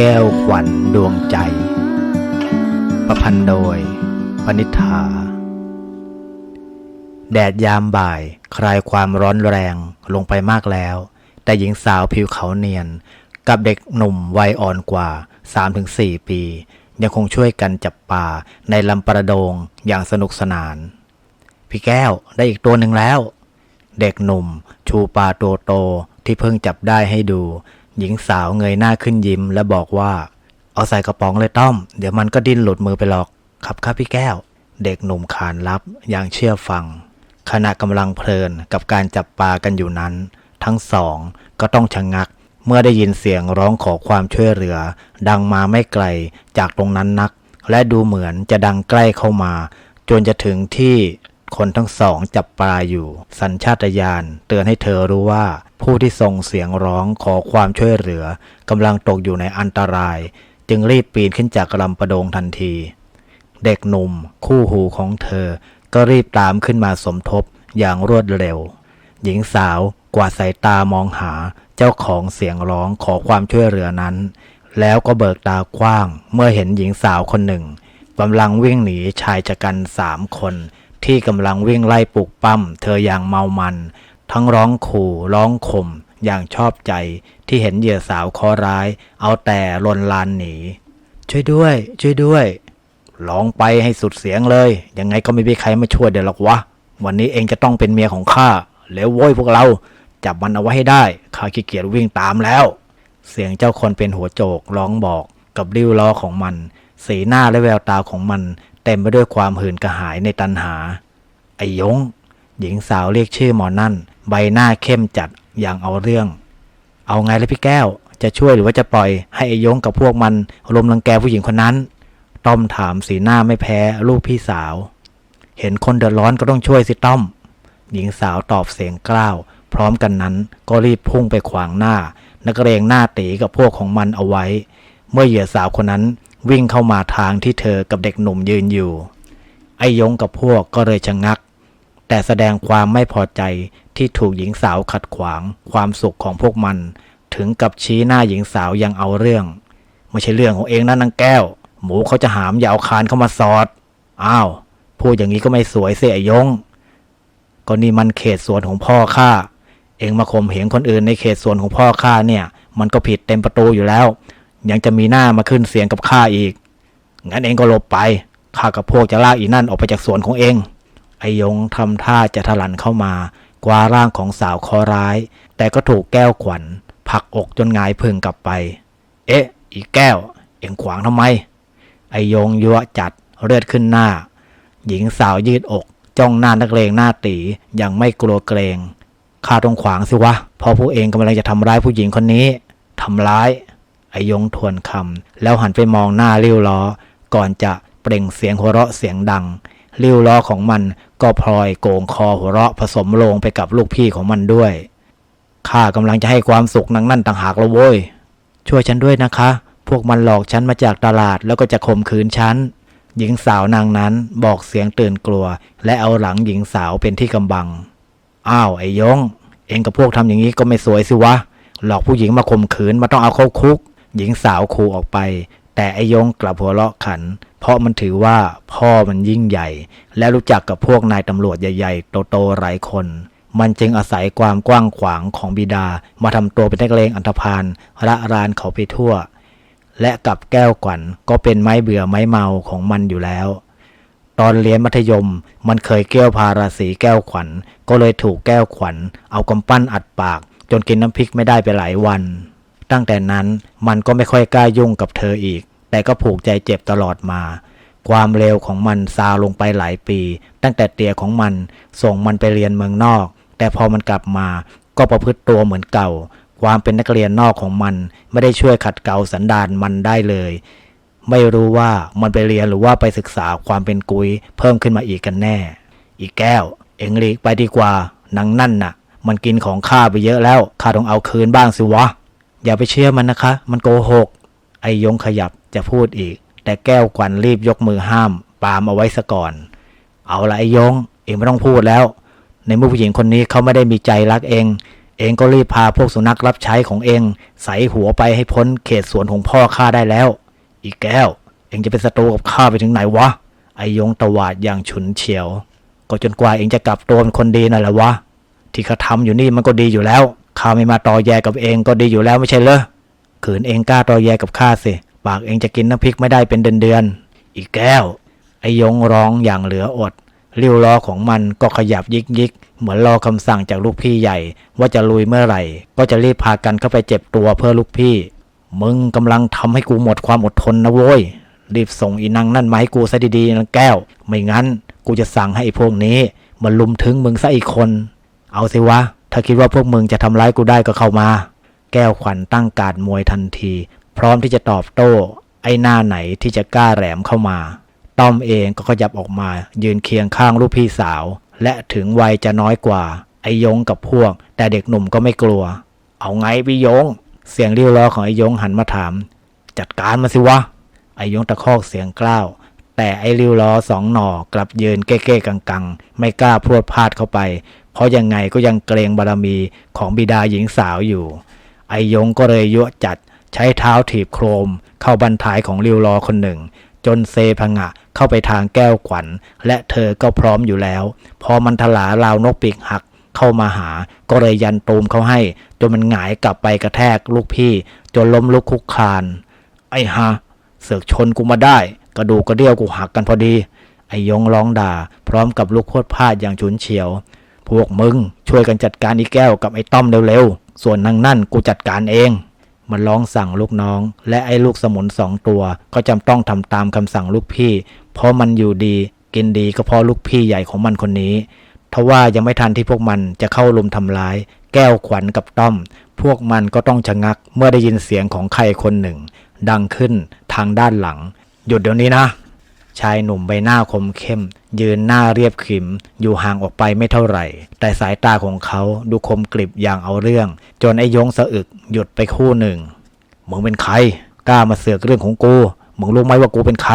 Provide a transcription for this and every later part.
แก้วขวัญดวงใจ ประพันธ์โดยปณิธา แดดยามบ่ายคลายความร้อนแรงลงไปมากแล้ว แต่หญิงสาวผิวเขาเนียน กับเด็กหนุ่มวัยอ่อนกว่า 3-4 ปี ยังคงช่วยกันจับปลาในลำประโดงอย่างสนุกสนาน พี่แก้วได้อีกตัวหนึ่งแล้ว เด็กหนุ่มชูปลาตัวโตที่เพิ่งจับได้ให้ดู หญิงสาวเงยหน้าขึ้นยิ้ม และบอกว่า เอาใส่กระป๋องเลยต้อม เดี๋ยวมันก็ดิ้นหลุดมือไปหรอก ครับครับพี่แก้ว เด็กหนุ่มขานรับอย่างเชื่อฟัง ขณะกำลังเพลินกับการจับปลากันอยู่นั้น ทั้งสองก็ต้องชะงงัก เมื่อได้ยินเสียงร้องขอความช่วยเหลือ ดังมาไม่ไกลจากตรงนั้นนัก และดูเหมือนจะดังใกล้เข้ามา จนจะถึงที่ คนทั้งสองจับปลาอยู่ สัญชาตญาณเตือนให้เธอรู้ว่า ผู้ที่ส่งเสียงร้องขอความช่วยเหลือกำลังตกอยู่ในอันตราย จึงรีบปีนขึ้นจากลำประโดงทันที เด็กหนุ่ม คู่หูของเธอ ก็รีบตามขึ้นมาสมทบอย่างรวดเร็ว หญิงสาวกวาดสายตามองหาเจ้าของเสียงร้องขอความช่วยเหลือนั้น แล้วก็เบิกตากว้างเมื่อเห็นหญิงสาวคนหนึ่งกำลังวิ่งหนีชายชะกันสามคน ที่กำลังวิ่งไล่ปลุกปั้มเธออย่างเมามัน ทั้งร้องขู่ร้องข่มอย่างชอบใจที่เห็นเหยื่อสาวคอร้าย เอาแต่ลนลานหนี ช่วยด้วย ช่วยด้วย ร้องไปให้สุดเสียงเลย ยังไงก็ไม่มีใครมาช่วยเดี๋ยวหรอกวะ วันนี้เองจะต้องเป็นเมียของข้าแล้วโว้ยพวกเรา จับมันเอาไว้ให้ได้ข้าขี้เกียจวิ่งตามแล้ว เสียงเจ้าคนเป็นหัวโจกร้องบอกกับริ้วล้อของมัน สีหน้าและแววตาของมัน เต็มไปด้วยความหื่นกระหายในตันหา ไอ้ยง หญิงสาวเรียกชื่อหมอนั่น ใบหน้าเข้มจัดอย่างเอาเรื่อง เอาไงล่ะพี่แก้ว จะช่วยหรือว่าจะปล่อยให้ไอ้ยงกับพวกมันรุมรังแกผู้หญิงคนนั้น ต้อมถามสีหน้าไม่แพ้ลูกพี่สาว เห็นคนเดือดร้อนก็ต้องช่วยสิต้อม หญิงสาวตอบเสียงกล้าว พร้อมกันนั้นก็รีบพุ่งไปขวางหน้า นักเรงหน้าตีกับพวกของมันเอาไว้ เมื่อเหยื่อสาวคนนั้น วิ่งเข้ามาทางที่เธอกับเด็กหนุ่มยืนอยู่ ไอ้ยงกับพวกก็เลยชะงัก แต่แสดงความไม่พอใจที่ถูกหญิงสาวขัดขวางความสุขของพวกมัน ถึงกับชี้หน้าหญิงสาวยังเอาเรื่องไม่ใช่เรื่องของเองนะนางแก้ว หมูเขาจะหามอย่าเอาคานเข้ามาสอดอ้าวพูดอย่างนี้ก็ไม่สวยเสียไอ้ยง ก็นี่มันเขตสวนของพ่อข้าเองมาข่มเหงคนอื่นในเขตสวนของพ่อข้าเนี่ย มันก็ผิดเต็มประตูอยู่แล้ว ยังจะมีหน้ามาขึ้นเสียงกับข้าอีก งั้นเองก็หลบไป ข้ากับพวกจะลากอีนั่นออกไปจากสวนของเอง ไอยงทำท่าจะถลันเข้ามากว่าร่างของสาวคอร้าย แต่ก็ถูกแก้วขวัญผลักอกจนงายพึงกลับไป เอ๊ะ อีแก้ว เอ็งขวางทำไม ไอยงยั่วจัดเลือดขึ้นหน้า หญิงสาวยืดอก จ้องหน้านักเลงหน้าตีอย่างไม่กลัวเกรงข้าต้องขวางสิวะเพราะผู้เองกำลังจะทำร้ายผู้หญิงคนนี้ทำร้าย ไอยงทวนคำแล้วหันไปมองหน้าริ้วล้อ ก่อนจะเปล่งเสียงหัวเราะเสียงดังริ้วล้อของมันก็พลอยโกงคอหัวเราะผสมโลงไปกับลูกพี่ของมันด้วย ข้ากำลังจะให้ความสุขนางนั่นต่างหากละโว้ย ช่วยฉันด้วยนะคะ พวกมันหลอกฉันมาจากตลาดแล้วก็จะข่มขืนฉัน หญิงสาวนางนั้นบอกเสียงตื่นกลัว และเอาหลังหญิงสาวเป็นที่กำบัง อ้าวไอ้ยง เองกับพวกทำอย่างนี้ก็ไม่สวยสิวะ หลอกผู้หญิงมาข่มขืนมาต้องเอาเข้าคุก หญิงสาวขู่ออกไป แต่ไอยงกลับหัวเราะขัน เพราะมันถือว่าพ่อมันยิ่งใหญ่ และรู้จักกับพวกนายตำรวจใหญ่ ๆ โตๆหลายคน มันจึงอาศัยความกว้างขวางของบิดา มาทำตัวเป็นนักเลงอันธพาลระรานเขาไปทั่ว และกับแก้วขวัญก็เป็นไม้เบื่อไม้เมาของมันอยู่แล้วตอนเรียนมัธยมมันเคยเกี้ยวพาราสีแก้วขวัญ ก็เลยถูกแก้วขวัญ เอากำปั้นอัดปาก จนกินน้ำพริกไม่ได้ไปหลายวัน ตั้งแต่นั้นมันก็ไม่ค่อยกล้ายุ่งกับเธออีก แต่ก็ผูกใจเจ็บตลอดมา ความเร็วของมันซาลงไปหลายปี ตั้งแต่เตี่ยของมันส่งมันไปเรียนเมืองนอก แต่พอมันกลับมาก็ประพฤติตัวเหมือนเก่า ความเป็นนักเรียนนอกของมันไม่ได้ช่วยขัดเกลาสันดานมันได้เลย ไม่รู้ว่ามันไปเรียนหรือว่าไปศึกษาความเป็นกุยเพิ่มขึ้นมาอีกกันแน่ อีกแก้ว เอ็งลีกไปดีกว่านังนั่นน่ะ มันกินของข้าไปเยอะแล้วข้าต้องเอาคืนบ้างสิวะ อย่าไปเชื่อมันนะคะ มันโกหก ไอยงขยับจะพูดอีก แต่แก้วกวันรีบยกมือห้าม ปามเอาไว้ซะก่อน เอาละไอยง เองไม่ต้องพูดแล้ว ในเมื่อผู้หญิงคนนี้เขาไม่ได้มีใจรักเอง เองก็รีบพาพวกสุนัขรับใช้ของเอง ใส่หัวไปให้พ้นเขตสวนของพ่อข้าได้แล้ว อีกแก้ว เองจะเป็นศัตรูกับข้าไปถึงไหนวะ ไอยงตวาดอย่างฉุนเฉียว ก็จนกว่าเองจะกลับตัวเป็นคนดีนั่นแหละวะ ที่เขาทำอยู่นี่มันก็ดีอยู่แล้ว ข้าไม่มาตอแยกับเองก็ดีอยู่แล้วไม่ใช่เหรอขืนเองกล้าตอแยกับข้าสิปากเองจะกินน้ำพริกไม่ได้เป็นเดือนๆอีกแก้ว ไอยงร้องอย่างเหลืออดริ้วล้อของมันก็ขยับยิกยิกเหมือนรอคำสั่งจากลูกพี่ใหญ่ ว่าจะลุยเมื่อไหร่ ก็จะรีบพากันเข้าไปเจ็บตัวเพื่อลูกพี่ มึงกำลังทำให้กูหมดความอดทนนะโว้ยรีบส่งอีนังนั่นมาให้กูซะดีๆนะแก้ว ไม่งั้น กูจะสั่งให้พวกนี้มันลุมถึงมึงซะอีกคน เอาสิวะ ถ้าคิดว่าพวกมึงจะทำร้ายกูได้ก็เข้ามา แก้วขวัญตั้งการดมวยทันที พร้อมที่จะตอบโต้ ไอ้หน้าไหนที่จะกล้าแหลมเข้ามา ต้อมเองก็ขยับออกมา ยืนเคียงข้างลูกพี่สาว และถึงวัยจะน้อยกว่า ไอ้ยงกับพวก แต่เด็กหนุ่มก็ไม่กลัว เอาไงพี่ยง เสียงเรียวล้อของไอ้ยงหันมาถาม จัดการมาสิวะ ไอ้ยงตะคอกเสียงกล้าวแต่ไอ้ริ้วล้อสองหน่อกลับยืนเก้ๆกังๆ ไม่กล้าพรวดพลาดเข้าไป เพราะยังไงก็ยังเกรงบารมีของบิดาหญิงสาวอยู่ ไอยงก็เลยยั่วจัดใช้เท้าถีบโครม เข้าบันทายของริวลอคนหนึ่ง จนเซพังะเข้าไปทางแก้วขวัญ และเธอก็พร้อมอยู่แล้ว พอมันทลาราวนกปีกหักเข้ามาหา ก็เลยยันตูมเขาให้ จนมันหงายกลับไปกระแทกลูกพี่ จนล้มลุกคุกคลาน ไอ้ฮะเสือกชนกูมาได้ กระดูกกระเดี่ยวกูหักกันพอดี ไอ้ยงร้องด่า พร้อมกับลูกโคตรพลาดอย่างฉุนเฉียว พวกมึงช่วยกันจัดการอีแก้วกับไอ้ต้อมเร็วๆ ส่วนนางนั่นกูจัดการเอง มันร้องสั่งลูกน้อง และไอ้ลูกสมุนสองตัว ก็จำต้องทำตามคำสั่งลูกพี่ เพราะมันอยู่ดี กินดีก็เพราะลูกพี่ใหญ่ของมันคนนี้ทว่ายังไม่ทันที่พวกมันจะเข้าลุมทำร้าย แก้วขวัญกับต้อม พวกมันก็ต้องชะงักเมื่อได้ยินเสียงของใครคนหนึ่ง ดังขึ้นทางด้านหลัง หยุดเดี๋ยวนี้นะ ชายหนุ่มใบหน้าคมเข้ม ยืนหน้าเรียบขิม อยู่ห่างออกไปไม่เท่าไหร่ แต่สายตาของเขาดูคมกริบอย่างเอาเรื่อง จนไอ้ยงสะอึกหยุดไปคู่หนึ่งมึงเป็นใคร กล้ามาเสือกเรื่องของกูมึงรู้ไหมว่ากูเป็นใคร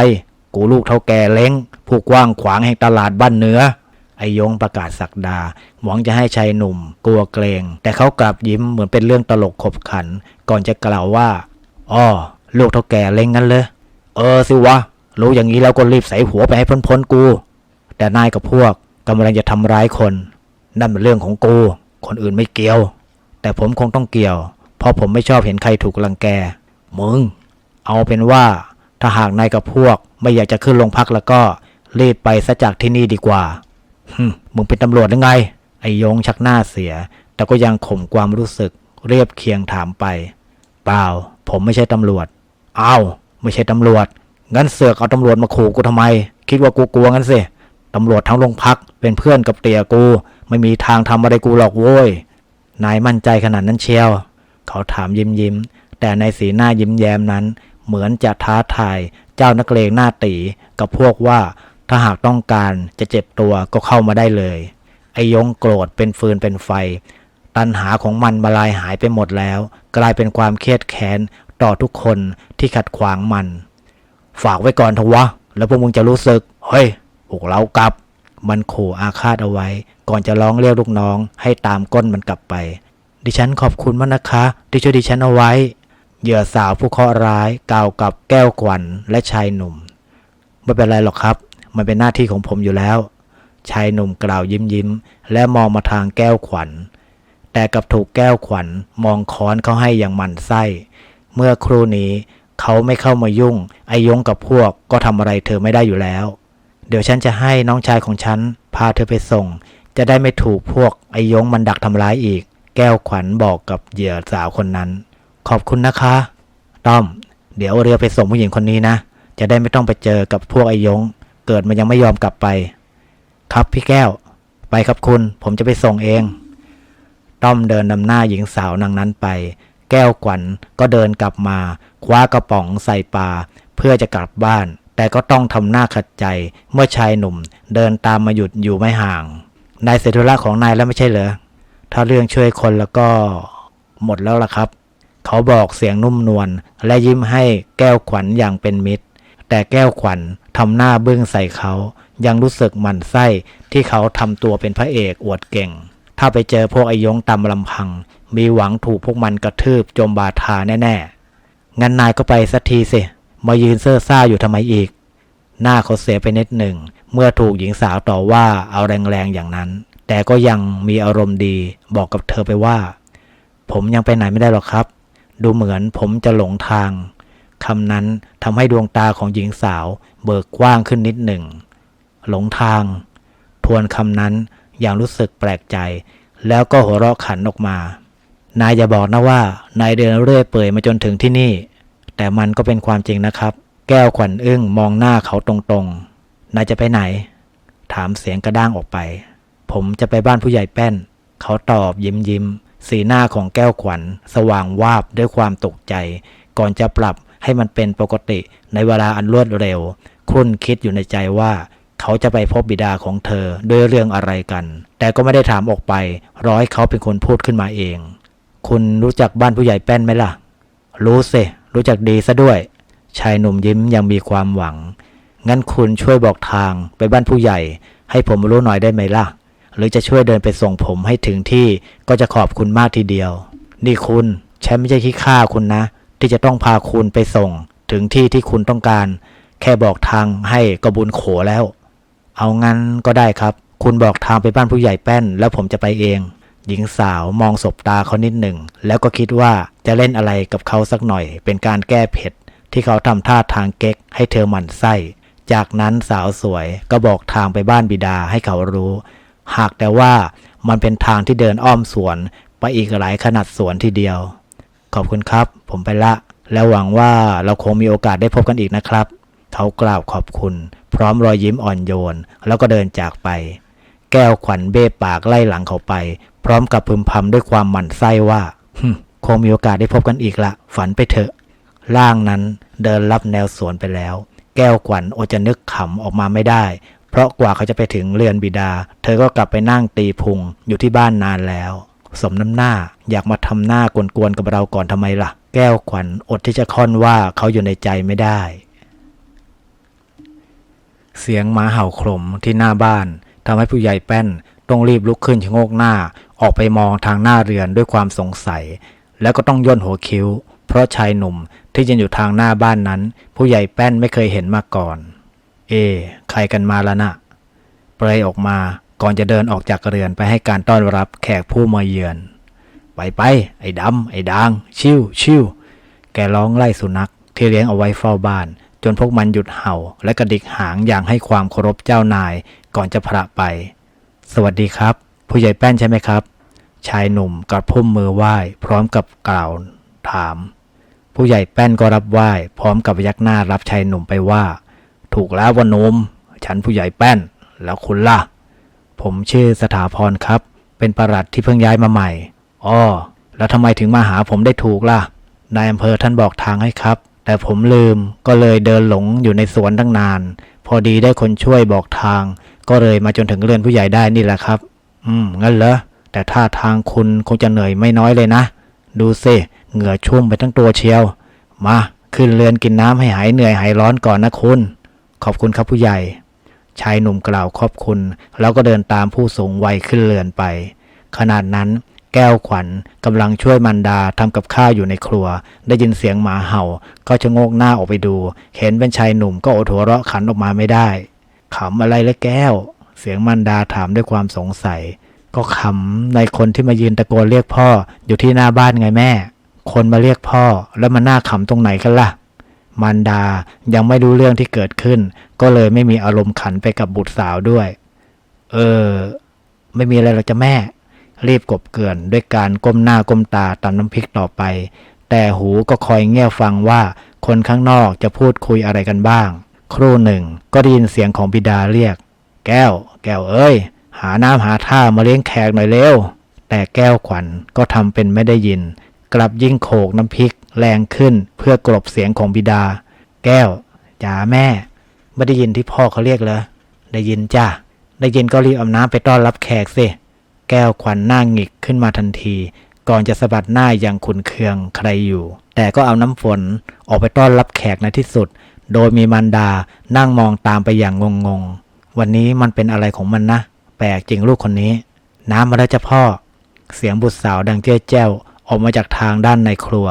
กูลูกเท่าแก่เล้ง ผู้กว้างขวางแห่งตลาดบ้านเนื้อไอยงประกาศสักดา หวังจะให้ชายหนุ่ม กลัวเกรง แต่เขากลับยิ้มเหมือนเป็นเรื่องตลกขบขัน ก่อนจะกล่าวว่า อ้อ ลูกเท่าแก่เล้งงั้นเลย เออสิวะ รู้อย่างนี้แล้วก็รีบใส่หัวไปให้พ้นๆกู แต่นายกับพวกกำลังจะทำร้ายคน นั่นเป็นเรื่องของกู คนอื่นไม่เกี่ยว แต่ผมคงต้องเกี่ยว เพราะผมไม่ชอบเห็นใครถูกรังแก มึง เอาเป็นว่า ถ้าหากนายกับพวกไม่อยากจะขึ้นโรงพักแล้วก็รีบไปซะจากที่นี่ดีกว่าฮึมมึงเป็นตำรวจหรือไง ไอ้ยงชักหน้าเสีย แต่ก็ยังข่มความรู้สึก เรียบเคียงถามไป เปล่า ผมไม่ใช่ตำรวจ อ้าว ไม่ใช่ตำรวจ งั้นเสือกเอาตำรวจมาขู่กูทำไม คิดว่ากูกลัวงั้นสิตำรวจทั้งโรงพักเป็นเพื่อนกับเตี่ยกู ไม่มีทางทำอะไรกูหรอกโว้ย นายมั่นใจขนาดนั้นเชียว เขาถามยิ้มยิ้ม แต่ในสีหน้ายิ้มแย้มนั้น เหมือนจะท้าทาย เจ้านักเลงหน้าตีกับพวกว่าถ้าหากต้องการจะเจ็บตัวก็เข้ามาได้เลย ไอยงโกรธเป็นฟืนเป็นไฟ ตัณหาของมันมาลายหายไปหมดแล้ว กลายเป็นความเครียดแค้นต่อทุกคนที่ขัดขวางมัน ฝากไว้ก่อนเถอะวะ แล้วพวกมึงจะรู้สึก เฮ้ยพวกเรากลับ มันขู่อาฆาตเอาไว้ ก่อนจะร้องเรียกลูกน้อง ให้ตามก้นมันกลับไป ดิฉันขอบคุณมากนะคะ ที่ช่วยดิฉันเอาไว้ เหยื่อสาวผู้เคราะห์ร้ายกล่าวกับแก้วขวัญและชายหนุ่ม ไม่เป็นไรหรอกครับ มันเป็นหน้าที่ของผมอยู่แล้ว ชายหนุ่มกล่าวยิ้มยิ้ม และมองมาทางแก้วขวัญ แต่กับถูกแก้วขวัญมองค้อนเขาให้อย่างมันไส้ เมื่อครู่นี้ เขาไม่เข้ามายุ่ง ไอยงกับพวกก็ทำอะไรเธอไม่ได้อยู่แล้ว เดี๋ยวฉันจะให้น้องชายของฉัน พาเธอไปส่ง จะได้ไม่ถูกพวกไอยงมันดักทำร้ายอีก แก้วขวัญบอกกับเหยื่อสาวคนนั้น ขอบคุณนะคะ ต้อม เดี๋ยวเรือไปส่งผู้หญิงคนนี้นะ จะได้ไม่ต้องไปเจอกับพวกไอยง เกิดมันยังไม่ยอมกลับไป ครับพี่แก้ว ไปครับคุณ ผมจะไปส่งเอง ต้อมเดินนำหน้าหญิงสาวนางนั้นไป แก้วขวัญก็เดินกลับมา คว้ากระป๋องใส่ปลาเพื่อจะกลับบ้าน แต่ก็ต้องทำหน้าขัดใจเมื่อชายหนุ่ม เดินตามมาหยุดอยู่ไม่ห่างนายเสธุระของนายแล้วไม่ใช่เหรอถ้าเรื่องช่วยคนแล้วก็หมดแล้วล่ะครับ เขาบอกเสียงนุ่มนวลและยิ้มให้แก้วขวัญอย่างเป็นมิตร แต่แก้วขวัญทำหน้าบึ้งใส่เขา ยังรู้สึกหมั่นไส้ที่เขาทำตัวเป็นพระเอกอวดเก่ง ถ้าไปเจอพวกไอยงตามลำพัง มีหวังถูกพวกมันกระทืบจมบาทาแน่ๆ งั้นนายก็ไปสักทีสิ มายืนเซ่อซ่าอยู่ทำไมอีก หน้าเขาเสียไปนิดหนึ่ง เมื่อถูกหญิงสาวต่อว่าเอาแรงๆอย่างนั้น แต่ก็ยังมีอารมณ์ดีบอกกับเธอไปว่า ผมยังไปไหนไม่ได้หรอกครับ ดูเหมือนผมจะหลงทางคำนั้นทำให้ดวงตาของหญิงสาวเบิกกว้างขึ้นนิดหนึ่ง หลงทาง ทวนคำนั้นอย่างรู้สึกแปลกใจ แล้วก็หัวเราะขันออกมา นายอย่าบอกนะว่านายเดินเรื่อยเปื่อยมาจนถึงที่นี่ แต่มันก็เป็นความจริงนะครับ แก้วขวัญอึ้งมองหน้าเขาตรงๆ นายจะไปไหน ถามเสียงกระด้างออกไป ผมจะไปบ้านผู้ใหญ่แป้น เขาตอบยิ้มยิ้ม สีหน้าของแก้วขวัญ สว่างวาบด้วยความตกใจ ก่อนจะปรับให้มันเป็นปกติในเวลาอันรวดเร็วครุ่นคิดอยู่ในใจว่าเขาจะไปพบบิดาของเธอด้วยเรื่องอะไรกัน แต่ก็ไม่ได้ถามออกไปรอให้เขาเป็นคนพูดขึ้นมาเอง คุณรู้จักบ้านผู้ใหญ่แป้นไหมล่ะ รู้สิ รู้จักดีซะด้วย ชายหนุ่มยิ้มยังมีความหวัง งั้นคุณช่วยบอกทางไปบ้านผู้ใหญ่ ให้ผมรู้หน่อยได้ไหมล่ะ หรือจะช่วยเดินไปส่งผมให้ถึงที่ก็จะขอบคุณมากทีเดียว นี่คุณฉันไม่ใช่ขี้ข้าคุณนะ ที่จะต้องพาคุณไปส่ง ถึงที่ที่คุณต้องการ แค่บอกทางให้ก็บุญโขแล้ว เอางั้นก็ได้ครับ คุณบอกทางไปบ้านผู้ใหญ่แป้น แล้วผมจะไปเอง หญิงสาวมองสบตาเขานิดหนึ่ง แล้วก็คิดว่าจะเล่นอะไรกับเขาสักหน่อย เป็นการแก้เผ็ด ที่เขาทำท่าทางเก๊ก ให้เธอหมั่นไส้ จากนั้นสาวสวยก็บอกทางไปบ้านบิดาให้เขารู้ หากแต่ว่ามันเป็นทางที่เดินอ้อมสวน ไปอีกหลายขนาดสวนทีเดียว ขอบคุณครับ ผมไปละ แล้วหวังว่าเราคงมีโอกาสได้พบกันอีกนะครับเขากล่าวขอบคุณ พร้อมรอยยิ้มอ่อนโยน แล้วก็เดินจากไป แก้วขวัญเบ้ปากไล่หลังเขาไป พร้อมกับพึมพำด้วยความหมั่นไส้ว่าคงมีโอกาสได้พบกันอีกละ ฝันไปเถอะ ร่างนั้นเดินลับแนวสวนไปแล้ว แก้วขวัญอดจะนึกขำออกมาไม่ได้ เพราะกว่าเขาจะไปถึงเรือนบิดา เธอก็กลับไปนั่งตีพุงอยู่ที่บ้านนานแล้ว สมน้ำหน้าอยากมาทำหน้ากวนๆกับเราก่อนทำไมล่ะ แก้วขวัญอดที่จะค่อนว่าเขาอยู่ในใจไม่ได้ เสียงหมาเห่าโครมที่หน้าบ้าน ทำให้ผู้ใหญ่แป้นต้องรีบลุกขึ้นชะโงกหน้า ออกไปมองทางหน้าเรือนด้วยความสงสัย แล้วก็ต้องย่นหัวคิ้ว เพราะชายหนุ่มที่ยืนอยู่ทางหน้าบ้านนั้น ผู้ใหญ่แป้นไม่เคยเห็นมาก่อน เอ ใครกันมาล้วนะเปรยออกมาก่อนจะเดินออกจากเรือนไปให้การต้อนรับแขกผู้มาเยือน ไปไปไอ้ดำไอ้ดาง ชิวชิวแกร้องไล่สุนัขที่เลี้ยงเอาไว้เฝ้าบ้าน จนพวกมันหยุดเห่า และกระดิกหางอย่างให้ความเคารพเจ้านาย ก่อนจะพระไป สวัสดีครับ ผู้ใหญ่แป้นใช่ไหมครับ ชายหนุ่มกระพุ่มมือไหว้ พร้อมกับกล่าวถาม ผู้ใหญ่แป้นก็รับไหว้ พร้อมกับยักหน้ารับชายหนุ่มไปว่า ถูกแล้ววะหนุ่มฉันผู้ใหญ่แป้น แล้วคุณล่ะ ผมชื่อสถาพรครับ เป็นประหลัดที่เพิ่งย้ายมาใหม่อ้อแล้วทำไมถึงมาหาผมได้ถูกล่ะนายอำเภอท่านบอกทางให้ครับ แต่ผมลืมก็เลยเดินหลงอยู่ในสวนตั้งนาน พอดีได้คนช่วยบอกทาง ก็เลยมาจนถึงเรือนผู้ใหญ่ได้นี่แหละครับ อืม งั้นเหรอ แต่ท่าทางคุณคงจะเหนื่อยไม่น้อยเลยนะ ดูสิเหงื่อชุ่มไปทั้งตัวเชียว มาขึ้นเรือนกินน้ำให้หายเหนื่อยหายร้อนก่อนนะคุณ ขอบคุณครับผู้ใหญ่ ชายหนุ่มกล่าวขอบคุณ แล้วก็เดินตามผู้สูงวัยขึ้นเรือนไป ขนาดนั้นแก้วขวัญกำลังช่วยมันดาทำกับข้าวอยู่ในครัว ได้ยินเสียงหมาเห่า ก็ชะโงกหน้าออกไปดู เห็นเป็นชายหนุ่มก็อดหัวเราะขันออกมาไม่ได้ ขำอะไรละแก้ว เสียงมันดาถามด้วยความสงสัย ก็ขำในคนที่มายืนตะโกนเรียกพ่อ อยู่ที่หน้าบ้านไงแม่ คนมาเรียกพ่อแล้วมันน่าขำตรงไหนกันล่ะ มันดายังไม่รู้เรื่องที่เกิดขึ้น ก็เลยไม่มีอารมณ์ขันไปกับบุตรสาวด้วย เออ ไม่มีอะไรหรอกจ้ะแม่ รีบกบเกลื่อนด้วยการก้มหน้าก้มตาตำน้ำพริกต่อไป แต่หูก็คอยเงี่ยฟังว่าคนข้างนอกจะพูดคุยอะไรกันบ้าง ครู่หนึ่งก็ได้ยินเสียงของบิดาเรียก แก้ว แก้วเอ้ย หาน้ำหาท่ามาเลี้ยงแขกหน่อยเร็ว แต่แก้วขวัญก็ทำเป็นไม่ได้ยิน กลับยิ่งโขกน้ำพริกแรงขึ้นเพื่อกลบเสียงของบิดา แก้วจ๋าแม่ ไม่ได้ยินที่พ่อเขาเรียกเหรอได้ยินจ้ะได้ยินก็รีบเอาน้ำไปต้อนรับแขกสิแก้วขวัญหน้าหงิกขึ้นมาทันที ก่อนจะสะบัดหน้าอย่างขุนเคืองใครอยู่ แต่ก็เอาน้ำฝนออกไปต้อนรับแขกในที่สุด โดยมีมันดานั่งมองตามไปอย่างงงๆ วันนี้มันเป็นอะไรของมันนะ แปลกจริงลูกคนนี้ น้ำมาแล้วจ้ะพ่อ เสียงบุตรสาวดังเจ้ยแจ้วออกมาจากทางด้านในครัว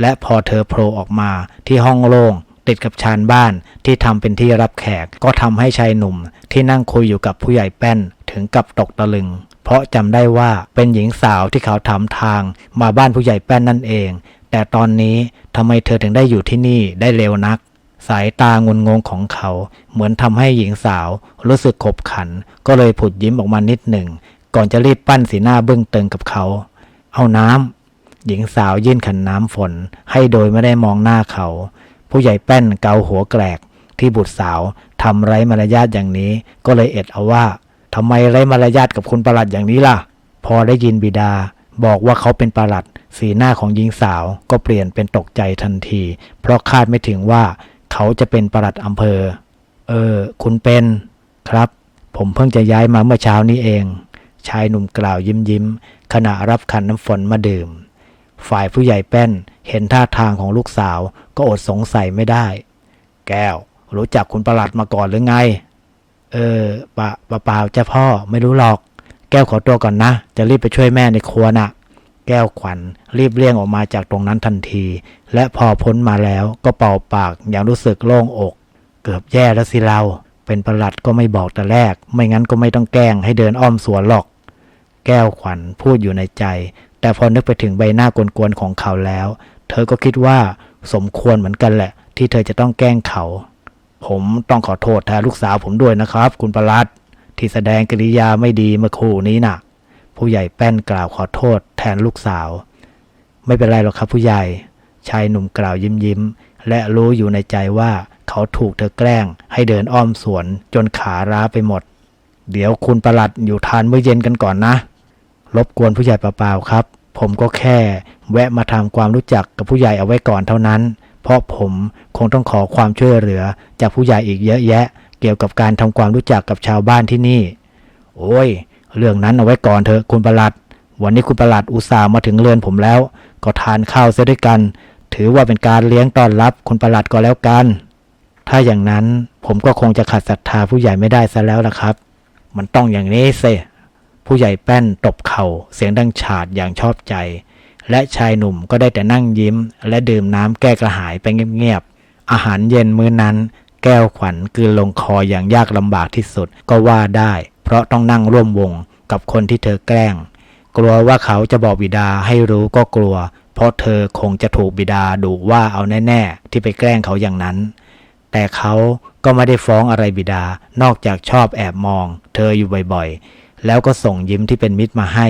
และพอเธอโผล่ออกมาที่ห้องโล่งติดกับชานบ้านที่ทำเป็นที่รับแขก ก็ทำให้ชายหนุ่มที่นั่งคุยอยู่กับผู้ใหญ่แป้นถึงกับตกตะลึง เพราะจำได้ว่าเป็นหญิงสาวที่เขาทำทางมาบ้านผู้ใหญ่แป้นนั่นเอง แต่ตอนนี้ทำไมเธอถึงได้อยู่ที่นี่ได้เร็วนัก สายตางุนงงของเขา เหมือนทำให้หญิงสาวรู้สึกขบขัน ก็เลยผุดยิ้มออกมานิดหนึ่ง ก่อนจะรีบปั้นสีหน้าเบื้องตึงกับเขา เอาน้ำหญิงสาวยื่นขันน้ำฝน ให้โดยไม่ได้มองหน้าเขา ผู้ใหญ่แป้นเกาหัวแกรกที่บุตรสาวทำไรมารยาทอย่างนี้ ก็เลยเอ็ดเอาว่าทำไมไรมารยาทกับคุณประหลัดอย่างนี้ล่ะ พอได้ยินบิดา บอกว่าเขาเป็นประหลัด สีหน้าของหญิงสาวก็เปลี่ยนเป็นตกใจทันที เพราะคาดไม่ถึงว่า เขาจะเป็นประหลัดอำเภอ เออ คุณเป็นครับ ผมเพิ่งจะย้ายมาเมื่อเช้านี้เอง ชายหนุ่มกล่าวยิ้มยิ้มขณะรับขันน้ำฝนมาดื่ม ฝ่ายผู้ใหญ่แป้นเห็นท่าทางของลูกสาวก็อดสงสัยไม่ได้ แก้ว รู้จักคุณประหลัดมาก่อนหรือไง เออปะปะเปล่าจ้ะพ่อไม่รู้หรอก แก้วขอตัวก่อนนะ จะรีบไปช่วยแม่ในครัวน่ะ แก้วขวัญ รีบเลี่ยงออกมาจากตรงนั้นทันที และพอพ้นมาแล้วก็เป่าปากอย่างรู้สึกโล่งอก เกือบแย่แล้วสิเรา เป็นประหลัดก็ไม่บอกแต่แรก ไม่งั้นก็ไม่ต้องแกล้งให้เดินอ้อมสวนหรอก แก้วขวัญพูดอยู่ในใจ แต่พอนึกไปถึงใบหน้ากวนๆของเขาแล้ว เธอก็คิดว่าสมควรเหมือนกันแหละ ที่เธอจะต้องแกล้งเขา ผมต้องขอโทษแทนลูกสาวผมด้วยนะครับ คุณประหลัดที่แสดงกิริยาไม่ดีเมื่อครู่นี้น่ะ ผู้ใหญ่แป้นกล่าวขอโทษแทนลูกสาว ไม่เป็นไรหรอกครับผู้ใหญ่ ชายหนุ่มกล่าวยิ้มยิ้ม และรู้อยู่ในใจว่าเขาถูกเธอแกล้ง ให้เดินอ้อมสวนจนขาร้าไปหมด เดี๋ยวคุณประหลัดอยู่ทานมื้อเย็นกันก่อนนะ รบกวนผู้ใหญ่เปล่าๆครับ ผมก็แค่แวะมาทำความรู้จักกับผู้ใหญ่เอาไว้ก่อนเท่านั้น เพราะผมคงต้องขอความช่วยเหลือ จากผู้ใหญ่อีกเยอะแยะ เกี่ยวกับการทำความรู้จักกับชาวบ้านที่นี่ โอ้ย เรื่องนั้นเอาไว้ก่อนเถอะคุณประหลัด วันนี้คุณประหลัดอุตส่าห์มาถึงเรือนผมแล้ว ก็ทานข้าวเสียด้วยกัน ถือว่าเป็นการเลี้ยงต้อนรับคุณประหลัดก็แล้วกัน ถ้าอย่างนั้นผมก็คงจะขัดศรัทธาผู้ใหญ่ไม่ได้ซะแล้วล่ะครับ มันต้องอย่างนี้เซผู้ใหญ่แป้นตบเข่าเสียงดังฉาดอย่างชอบใจ และชายหนุ่มก็ได้แต่นั่งยิ้ม และดื่มน้ำแก้กระหายไปเงียบๆอาหารเย็นมื้อนั้น แก้วขวัญกลืนลงคออย่างยากลำบากที่สุดก็ว่าได้ เพราะต้องนั่งร่วมวงกับคนที่เธอแกล้ง กลัวว่าเขาจะบอกบิดาให้รู้ก็กลัว เพราะเธอคงจะถูกบิดาดุว่าเอาแน่ๆที่ไปแกล้งเขาอย่างนั้น แต่เขาก็ไม่ได้ฟ้องอะไรบิดา นอกจากชอบแอบมอง เธออยู่บ่อยๆ แล้วก็ส่งยิ้มที่เป็นมิตรมาให้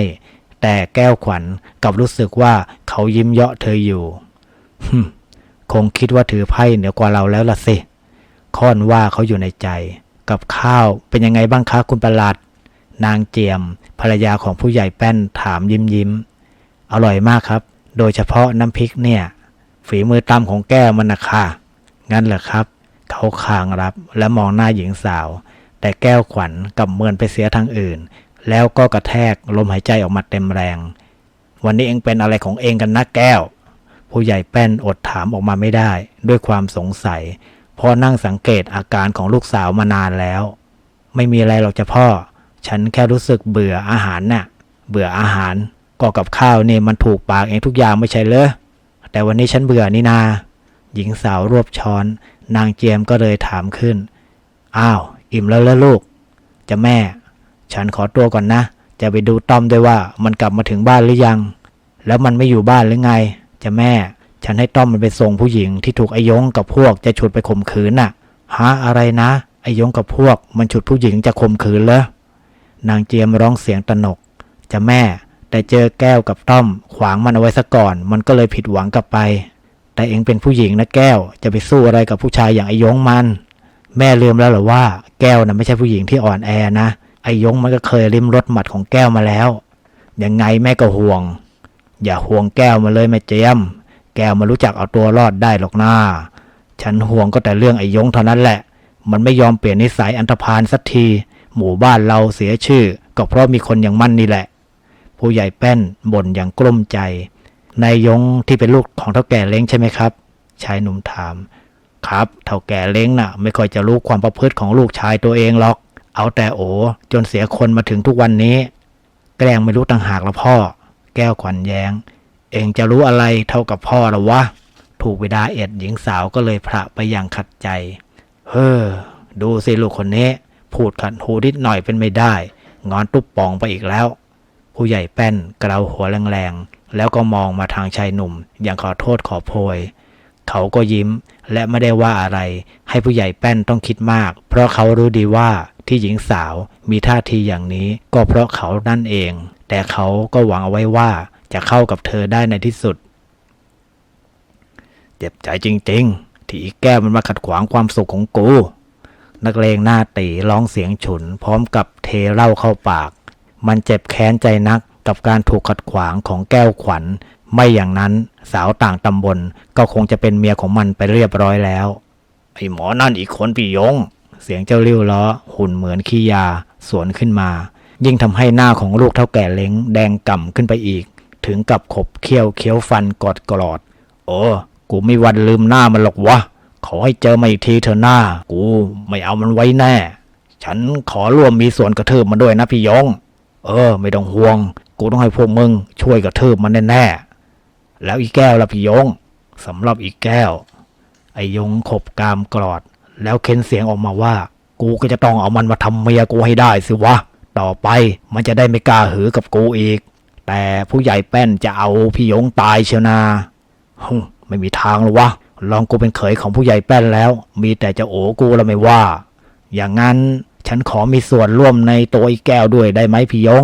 แต่แก้วขวัญกับรู้สึกว่าเขายิ้มเยาะเธออยู่คงคิดว่าถือไพ่เหนือกว่าเราแล้วล่ะสิ ค่อนว่าเขาอยู่ในใจ กับข้าวเป็นยังไงบ้างคะคุณประหลัด นางเจียม ภรรยาของผู้ใหญ่แป้นถามยิ้มยิ้ม อร่อยมากครับ โดยเฉพาะน้ำพริกเนี่ย ฝีมือตำของแก้วมันนะค่ะงั้นเหรอครับ เขาคางรับและมองหน้าหญิงสาว แต่แก้วขวัญกับเมินไปเสียทางอื่น แล้วก็กระแทกลมหายใจออกมาเต็มแรง วันนี้เองเป็นอะไรของเองกันนะแก้ว ผู้ใหญ่แป้นอดถามออกมาไม่ได้ ด้วยความสงสัย พราะนั่งสังเกตอาการของลูกสาวมานานแล้ว ไม่มีอะไรหรอกจ้ะพ่อ ฉันแค่รู้สึกเบื่ออาหารน่ะ เบื่ออาหารก็กับข้าวนี่มันถูกปากเองทุกอย่างไม่ใช่เหรอแต่วันนี้ฉันเบื่อนี่นา หญิงสาวรวบช้อน นางเจียมก็เลยถามขึ้น อ้าว อิ่มแล้วแล้วลูก จะแม่ ฉันขอตัวก่อนนะ จะไปดูต้อมด้วยว่ามันกลับมาถึงบ้านหรือยัง แล้วมันไม่อยู่บ้านหรือไง จะแม่ ฉันให้ต้อมมันไปส่งผู้หญิงที่ถูกไอยงกับพวกจะฉุดไปข่มขืนน่ะหาอะไรนะ ไอยงกับพวกมันฉุดผู้หญิงจะข่มขืนเหรอนางเจียมร้องเสียงตนก จะแม่แต่เจอแก้วกับต้อม ขวางมันเอาไว้ซะก่อน มันก็เลยผิดหวังกลับไป แต่เองเป็นผู้หญิงนะแก้วจะไปสู้อะไรกับผู้ชายอย่างไอยงมัน แม่ลืมแล้วหรอว่า แก้วนะไม่ใช่ผู้หญิงที่อ่อนแอนะไอยงมันก็เคยริมรสหมัดของแก้วมาแล้วยังไงแม่ก็ห่วง อย่าห่วงแก้วมาเลยแม่เจียม แกมารู้จักเอาตัวรอดได้หรอกนะฉันห่วงก็แต่เรื่องไอ้ยงเท่านั้นแหละ มันไม่ยอมเปลี่ยนนิสัยอันธพาลสักที หมู่บ้านเราเสียชื่อ ก็เพราะมีคนอย่างมันนี่แหละ ผู้ใหญ่แป้นบ่นอย่างกลุ้มใจ นายยงที่เป็นลูกของเท่าแก่เล้งใช่ไหมครับ ชายหนุ่มถาม ครับเท่าแก่เล้งน่ะ ไม่ค่อยจะรู้ความประพฤติของลูกชายตัวเองหรอก เอาแต่โอจนเสียคนมาถึงทุกวันนี้ แกล้งไม่รู้ต่างหากละพ่อ แก้วขวัญแย้ง เองจะรู้อะไรเท่ากับพ่อหรอวะ ถูกวิดาเอ็ดหญิงสาวก็เลยพระไปอย่างขัดใจ เฮ้อ ดูสิลูกคนนี้ พูดขัดหูนิดหน่อยเป็นไม่ได้ งอนตุ๊บปองไปอีกแล้ว ผู้ใหญ่แป้นกระเราหัวแรงๆ แล้วก็มองมาทางชายหนุ่ม อย่างขอโทษขอโพย เขาก็ยิ้มและไม่ได้ว่าอะไร ให้ผู้ใหญ่แป้นต้องคิดมาก เพราะเขารู้ดีว่าที่หญิงสาวมีท่าทีอย่างนี้ ก็เพราะเขานั่นเอง แต่เขาก็หวังเอาไว้ว่า จะเข้ากับเธอได้ในที่สุด เจ็บใจจริง ๆ ที่อีแก้วมันมาขัดขวางความสุขของกู นักเลงหน้าตีร้องเสียงฉุน พร้อมกับเทเหล้าเข้าปาก มันเจ็บแค้นใจนักกับการถูกขัดขวางของแก้วขวัญ ไม่อย่างนั้นสาวต่างตำบลก็คงจะเป็นเมียของมันไปเรียบร้อยแล้ว ไอ้หมอนั่นอีกคนพี่ยง เสียงเจ้าเลี้ยวล้อ หุ่นเหมือนขี้ยา สวนขึ้นมา ยิ่งทำให้หน้าของลูกเท่าแก่เล้งแดงก่ำขึ้นไปอีก ถึงกับขบเคี้ยวเคี้ยวฟันกอดกรอดโอ้กูไม่วันลืมหน้ามันหรอกวะ ขอให้เจอมาอีกทีเถอหน้า กูไม่เอามันไว้แน่ ฉันขอร่วมมีส่วนกระทืบมันด้วยนะพี่ยง เออ ไม่ต้องห่วง กูต้องให้พวกมึงช่วยกระทืบมันแน่ๆ แล้วอีแก้วล่ะพี่ยงสำหรับอีแก้ว ไอยงขบกามกรอด แล้วเค้นเสียงออกมาว่า กูก็จะต้องเอามันมาทำเมียกูให้ได้สิวะ ต่อไปมันจะได้ไม่กล้าหือกับกูอีก แต่ผู้ใหญ่แป้นจะเอาพี่ยงตายเชียวนาฮึไม่มีทางหรอกวะ ลองกูเป็นเขยของผู้ใหญ่แป้นแล้ว มีแต่จะโอกูแล้วไม่ว่า อย่างนั้นฉันขอมีส่วนร่วมในตัวอีแก้วด้วยได้ไหมพี่ยง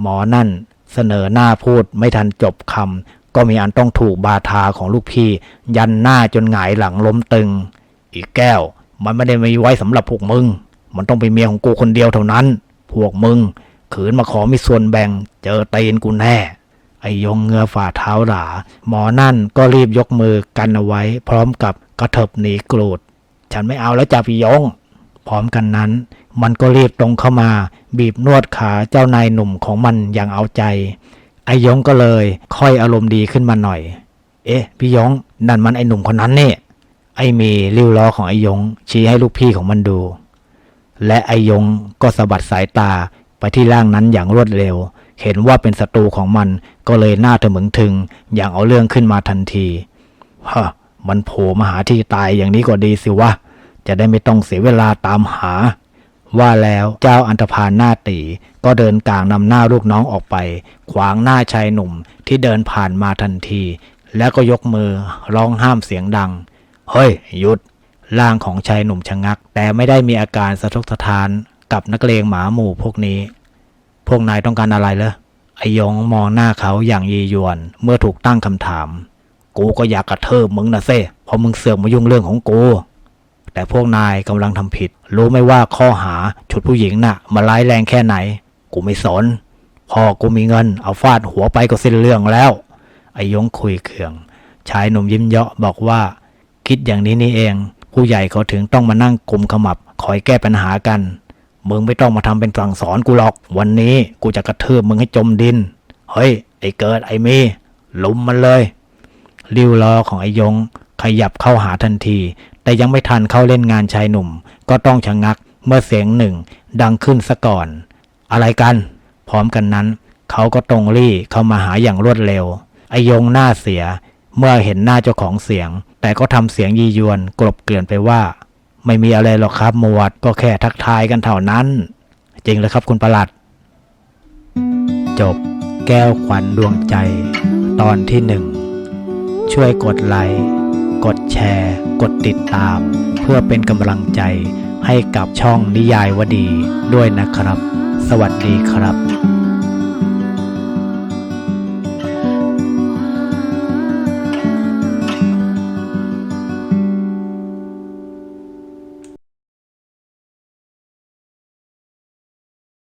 หมอนั่นเสนอหน้าพูดไม่ทันจบคำก็มีอันต้องถูกบาทาของลูกพี่ ยันหน้าจนหงายหลังล้มตึง อีกแก้ว มันไม่ได้มีไว้สำหรับพวกมึง มันต้องเป็นเมียของกูคนเดียวเท่านั้น พวกมึง ขืนมาขอมีส่วนแบ่ง เจอตีนกูแน่ ไอยงเงือฝ่าเท้าหลา หมอนั่นก็รีบยกมือกันเอาไว้ พร้อมกับกระเถิบหนีกรูด ฉันไม่เอาแล้วจ้าพี่ยง พร้อมกันนั้น มันก็รีบตรงเข้ามา บีบนวดขาเจ้านายหนุ่มของมันอย่างเอาใจ ไอยงก็เลยค่อยอารมณ์ดีขึ้นมาหน่อย เอ๊ะพี่ยงนั่นมันไอหนุ่มคนนั้นเนี่ยไอเมีริ้วล้อของไอยงชี้ให้ลูกพี่ของมันดู และไอยงก็สะบัดสายตา ไปที่ร่างนั้นอย่างรวดเร็ว เห็นว่าเป็นศัตรูของมันก็เลยหน้าเถมึงถึง อย่างเอาเรื่องขึ้นมาทันทีฮะมันโผล่มาหาที่ตายอย่างนี้ก็ดีสิวะ จะได้ไม่ต้องเสียเวลาตามหา ว่าแล้วเจ้าอันธพาลหน้าตีก็เดินกลางนำหน้าลูกน้องออกไป ขวางหน้าชายหนุ่มที่เดินผ่านมาทันที แล้วก็ยกมือร้องห้ามเสียงดัง เฮ้ยหยุดร่างของชายหนุ่มชะงัก แต่ไม่ได้มีอาการสะทกสะท้าน กับนักเลงหมาหมู่พวกนี้ พวกนายต้องการอะไรเหรอไอยงมองหน้าเขาอย่างยียวนเมื่อถูกตั้งคำถาม กูก็อยากกระเทิบมึงนะเซ่เพราะมึงเสือกมายุ่งเรื่องของกูแต่พวกนายกำลังทำผิด รู้ไหมว่าข้อหาฉุดผู้หญิงน่ะ มาร้ายแรงแค่ไหน กูไม่สนพ่อกูมีเงิน เอาฟาดหัวไปก็สิ้นเรื่องแล้ว ไอยงคุยเคือง ชายหนุ่มยิ้มเยาะบอกว่า คิดอย่างนี้นี่เอง ผู้ใหญ่เขาถึงต้องมานั่งกลุ่มขมับ คอยแก้ปัญหากัน มึงไม่ต้องมาทำเป็นสั่งสอนกูหรอก วันนี้กูจะกระเทืบมึงให้จมดิน เฮ้ย ไอ้เกิดไอ้มีลุมมันเลยริ้วล้อของไอ้ยง ขยับเข้าหาทันที แต่ยังไม่ทันเข้าเล่นงานชายหนุ่ม ก็ต้องชะงักเมื่อเสียงหนึ่ง ดังขึ้นซะก่อน อะไรกัน พร้อมกันนั้น เขาก็ตรงรี่เข้ามาหาอย่างรวดเร็ว ไอยงหน้าเสีย เมื่อเห็นหน้าเจ้าของเสียง แต่ก็ทำเสียงยียวนกลบเกลื่อนไปว่า ไม่มีอะไรหรอกครับหมวดก็แค่ทักทายกันเท่านั้น จริงเลยครับคุณประหลัด จบแก้วขวัญดวงใจ ตอนที่หนึ่งช่วยกดไลค์กดแชร์ กดติดตาม เพื่อเป็นกำลังใจให้กับช่องนิยายวดีด้วยนะครับ สวัสดีครับ